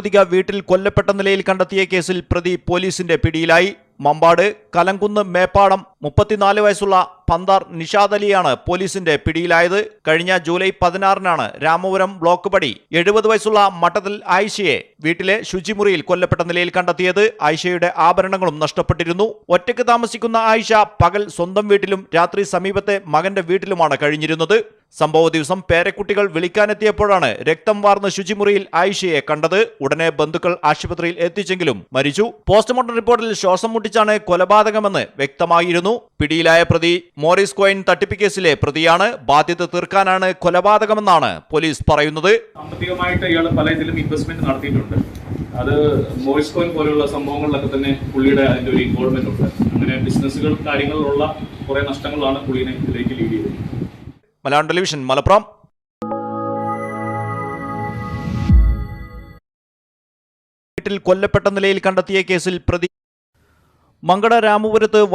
നിരുപതിക വീട്ടിൽ കൊല്ലപ്പെട്ട നിലയിൽ കണ്ടെത്തിയ കേസിൽ പ്രതി പോലീസിന്റെ പിടിയിലായി. മമ്പാട് കലങ്കുന്ന് മേപ്പാടം മുപ്പത്തിനാല് വയസ്സുള്ള പന്താർ നിഷാദ് അലിയാണ് പോലീസിന്റെ പിടിയിലായത്. കഴിഞ്ഞ ജൂലൈ പതിനാറിനാണ് രാമപുരം ബ്ലോക്ക് പടി എഴുപത് വയസ്സുള്ള മട്ടത്തിൽ ആയിഷയെ വീട്ടിലെ ശുചിമുറിയിൽ കൊല്ലപ്പെട്ട നിലയിൽ കണ്ടെത്തിയത്. ആയിഷയുടെ ആഭരണങ്ങളും നഷ്ടപ്പെട്ടിരുന്നു. ഒറ്റയ്ക്ക് താമസിക്കുന്ന ആയിഷ പകൽ സ്വന്തം വീട്ടിലും രാത്രി സമീപത്തെ മകന്റെ വീട്ടിലുമാണ് കഴിഞ്ഞിരുന്നത്. സംഭവ ദിവസം പേരക്കുട്ടികൾ വിളിക്കാനെത്തിയപ്പോഴാണ് രക്തം വാർന്ന ശുചിമുറിയിൽ ആയിഷയെ കണ്ടത്. ഉടനെ ബന്ധുക്കൾ ആശുപത്രിയിൽ എത്തിച്ചെങ്കിലും മരിച്ചു. പോസ്റ്റ്മോർട്ടം റിപ്പോർട്ടിൽ ശ്വാസം മുട്ടിച്ചാണ് കൊലപാതകമെന്ന് വ്യക്തമായിരുന്നു. പിടിയിലായ പ്രതി മോറിസ് കോയിൻ തട്ടിപ്പ് കേസിലെ പ്രതിയാണ്. ബാധ്യത തീർക്കാനാണ് കൊലപാതകമെന്നാണ് പോലീസ് പറയുന്നത്. സാമ്പത്തികമായിട്ട് ഇയാൾ പല ഇതിലും ഇൻവെസ്റ്റ്മെന്റ് നടത്തിയിട്ടുണ്ട്. അത് മോയിസ് കോയിൻ പോലെയുള്ള സംഭവങ്ങളിലൊക്കെ തന്നെ പുള്ളിയുടെ അതിന്റെ ഒരു ഇൻവോൾവ്മെന്റ് ഉണ്ട്. അങ്ങനെ ബിസിനസ്സുകൾ കാര്യങ്ങളിലുള്ള കുറെ നഷ്ടങ്ങളാണ് പുള്ളിനെ ഇതിലേക്ക് ലീഡ് ചെയ്തത്. മലയാളം ടെലിവിഷൻ മലപ്പുറം. വീട്ടിൽ കൊല്ലപ്പെട്ട നിലയിൽ കണ്ടെത്തിയ കേസിൽ പ്രതി മങ്കട രാമപുരത്ത് വയോ